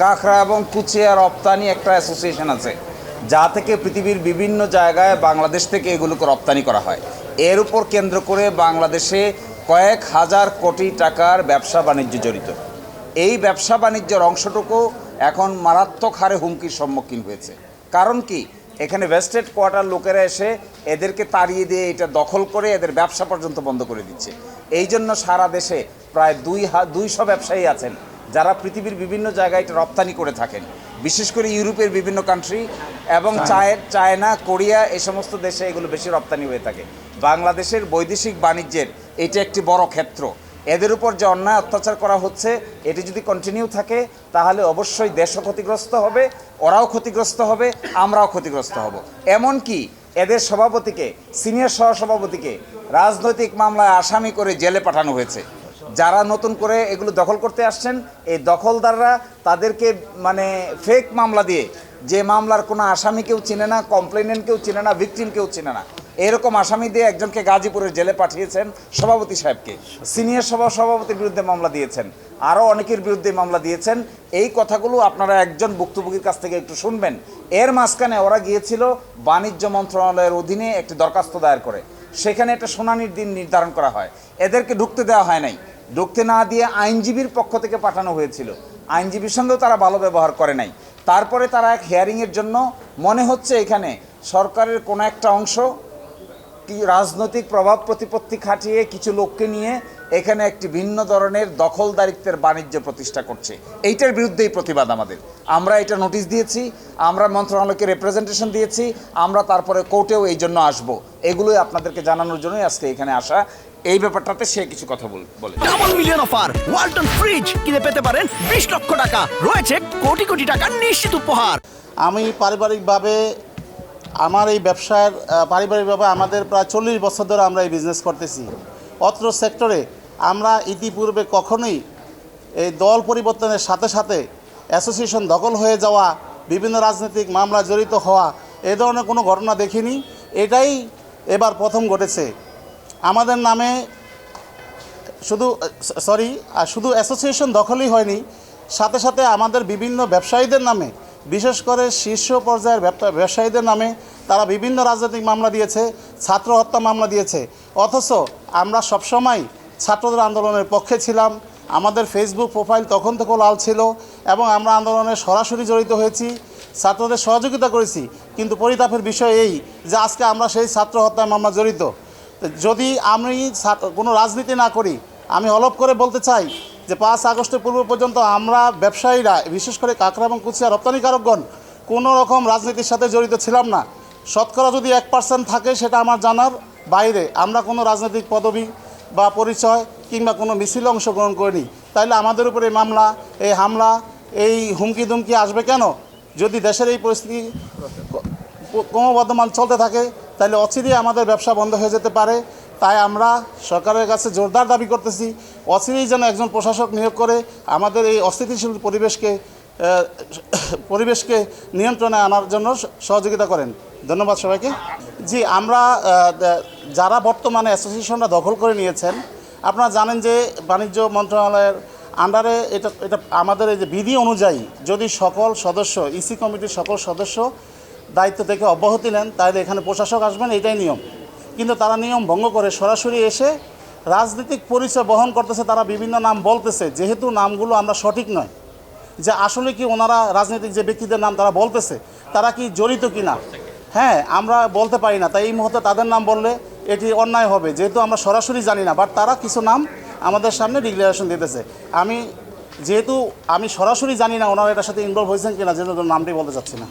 কাঁকড়া এবং কুচিয়া রপ্তানি একটা অ্যাসোসিয়েশন আছে, যা থেকে পৃথিবীর বিভিন্ন জায়গায় বাংলাদেশ থেকে এগুলোকে রপ্তানি করা হয়। এর উপর কেন্দ্র করে বাংলাদেশে কয়েক হাজার কোটি টাকার ব্যবসা বাণিজ্য জড়িত। এই ব্যবসা বাণিজ্যের অংশটুকু এখন মারাত্মক হারে হুমকির সম্মুখীন হয়েছে। কারণ কি? এখানে ভেস্টেড কোয়ার্টার লোকেরা এসে এদেরকে তাড়িয়ে দিয়ে এটা দখল করে এদের ব্যবসা পর্যন্ত বন্ধ করে দিচ্ছে। এই জন্য সারা দেশে প্রায় দুই হা দুইশো ব্যবসায়ী আছেন। যারা পৃথিবীর বিভিন্ন জায়গায় এটা রপ্তানি করে থাকেন বিশেষ করে ইউরোপের বিভিন্ন কান্ট্রি এবং চায় চায়না কোরিয়া এই সমস্ত দেশে এগুলো বেশি রপ্তানি হয়ে থাকে। বাংলাদেশের বৈদেশিক বাণিজ্যের এটা একটি বড় ক্ষেত্র। এদের উপর যে অন্যায় অত্যাচার করা হচ্ছে এটি যদি কন্টিনিউ থাকে তাহলে অবশ্যই দেশও ক্ষতিগ্রস্ত হবে ওরাও ক্ষতিগ্রস্ত হবে আমরাও ক্ষতিগ্রস্ত হব। এমনকি এদের সভাপতিকে সিনিয়র সহসভাপতিকে রাজনৈতিক মামলায় আসামি করে জেলে পাঠানো হয়েছে। যারা নতুন করে এগুলো দখল করতে আসছেন, এই দখলদাররা তাদেরকে মানে ফেক মামলা দিয়ে, যে মামলার কোনো আসামি কেউ চিনে না কমপ্লেনেন্ট কেউ চিনে না ভিকটিম কেউ চিনে না, এরকম আসামি দিয়ে একজনকে গাজীপুরের জেলে পাঠিয়েছেন সভাপতি সাহেবকে। সিনিয়র সভা সভাপতির বিরুদ্ধে মামলা দিয়েছেন আরও অনেকের বিরুদ্ধে মামলা দিয়েছেন। এই কথাগুলো আপনারা একজন ভুক্তভোগীর কাছ থেকে একটু শুনবেন। এর মাঝখানে ওরা গিয়েছিল বাণিজ্য মন্ত্রণালয়ের অধীনে একটি দরখাস্ত দায়ের করে। সেখানে একটা শুনানির দিন নির্ধারণ করা হয়। এদেরকে ঢুকতে দেওয়া হয় নাই। ঢুকতে না দিয়ে আইনজীবীর পক্ষ থেকে পাঠানো হয়েছিল। আইনজীবীর সঙ্গেও তারা ভালো ব্যবহার করে নাই। তারপরে তারা এক হিয়ারিংয়ের জন্য মনে হচ্ছে এখানে সরকারের কোনো একটা অংশ রাজনৈতিক প্রভাব প্রতিপত্তি খাটিয়ে কিছু লোককে নিয়ে এখানে একটি ভিন্ন ধরনের দখলদারিত্বের বাণিজ্য প্রতিষ্ঠা করছে। এইটার বিরুদ্ধেই প্রতিবাদ আমাদের। আমরা এটা নোটিশ দিয়েছি আমরা মন্ত্রণালয়কে রিপ্রেজেন্টেশন দিয়েছি আমরা তারপরে কোর্টেও এই জন্য আসব। এগুলোই আপনাদেরকে জানানোর জন্যই আজকে এখানে আসা। এই ব্যাপারটাতে সে কিছু কথা বল- বলে। Double million offer Walton fridge কিনে পেতে পারেন বিশ লক্ষ টাকা। রয়েছে কোটি কোটি টাকার নিশ্চিত উপহার। আমি পারিবারিকভাবে আমার এই ব্যবসার পারিবারিকভাবে আমাদের প্রায় চল্লিশ বছর ধরে আমরা এই বিজনেস করতেছি। অত্র সেক্টরে আমরা ইতিপূর্বে কখনোই এই দল পরিবর্তনের সাথে সাথে অ্যাসোসিয়েশন দখল হয়ে যাওয়া, বিভিন্ন রাজনৈতিক মামলা জড়িত হওয়া, এ ধরনের কোনো ঘটনা দেখিনি। এটাই এবার প্রথম ঘটেছে। আমাদের নামে শুধু, সরি শুধু অ্যাসোসিয়েশন দখলই হয়নি, সাথে সাথে আমাদের বিভিন্ন ব্যবসায়ীদের নামে, বিশেষ করে শীর্ষ পর্যায়ের ব্যবসায়ীদের নামে তারা বিভিন্ন রাজনৈতিক মামলা দিয়েছে, ছাত্র হত্যা মামলা দিয়েছে। অথচ আমরা সবসময় ছাত্রদের আন্দোলনের পক্ষে ছিলাম। আমাদের ফেসবুক প্রোফাইল তখন থেকেও লাল ছিল এবং আমরা আন্দোলনে সরাসরি জড়িত হয়েছি। ছাত্রদের সহযোগিতা করেছি, কিন্তু পরিতাপের বিষয় এই যে আজকে আমরা সেই ছাত্র হত্যা মামলা জড়িত। যদি আমি কোনো রাজনীতি না করি, আমি অলপ করে বলতে চাই যে পাঁচ আগস্টের পূর্ব পর্যন্ত আমরা ব্যবসায়ীরা, বিশেষ করে কাঁকড়া এবং কুচিয়া রপ্তানিকারকগণ কোনো রকম রাজনীতির সাথে জড়িত ছিলাম না। শতকরা যদি এক পার্সেন্ট থাকে, সেটা আমার জানার বাইরে আমরা কোনো রাজনৈতিক পদবি বা পরিচয় কিংবা কোনো মিছিলে অংশগ্রহণ করিনি। তাইলে আমাদের উপরে এই মামলা, এই হামলা, এই হুমকি দুমকি আসবে কেন? যদি দেশের এই পরিস্থিতি ক্রমবর্ধমান চলতে থাকে তাহলে অচিরেই আমাদের ব্যবসা বন্ধ হয়ে যেতে পারে। তাই আমরা সরকারের কাছে জোরদার দাবি করতেছি, অচিরেই যেন একজন প্রশাসক নিয়োগ করে আমাদের এই অস্থিতিশীল পরিবেশকে পরিবেশকে নিয়ন্ত্রণে আনার জন্য সহযোগিতা করেন। ধন্যবাদ সবাইকে। জি, আমরা যারা বর্তমানে অ্যাসোসিয়েশনটা দখল করে নিয়েছেন, আপনারা জানেন যে বাণিজ্য মন্ত্রণালয়ের আন্ডারে এটা এটা আমাদের এই যে বিধি অনুযায়ী যদি সকল সদস্য ইসি কমিটির সকল সদস্য দায়িত্ব থেকে অব্যাহতি নেন, তাহলে এখানে প্রশাসক আসবেন, এটাই নিয়ম। কিন্তু তারা নিয়ম ভঙ্গ করে সরাসরি এসে রাজনৈতিক পরিচয় বহন করতেছে, তারা বিভিন্ন নাম বলতেছে, যেহেতু নামগুলো আমরা সঠিক নয়। যে আসলে কি ওনারা রাজনৈতিক যে ব্যক্তিদের নাম তারা বলতেছে, তারা কি জড়িত কি না হ্যাঁ আমরা বলতে পারি না, তাই এই মুহূর্তে তাদের নাম বললে এটি অন্যায় হবে, যেহেতু আমরা সরাসরি জানি না বাট তারা কিছু নাম আমাদের সামনে ডিক্লারেশন দিতেছে। আমি যেহেতু আমি সরাসরি জানি না ওনারা এটার সাথে ইনভলভ হয়েছেন কিনা, যেহেতু নামটি বলতে চাচ্ছি না।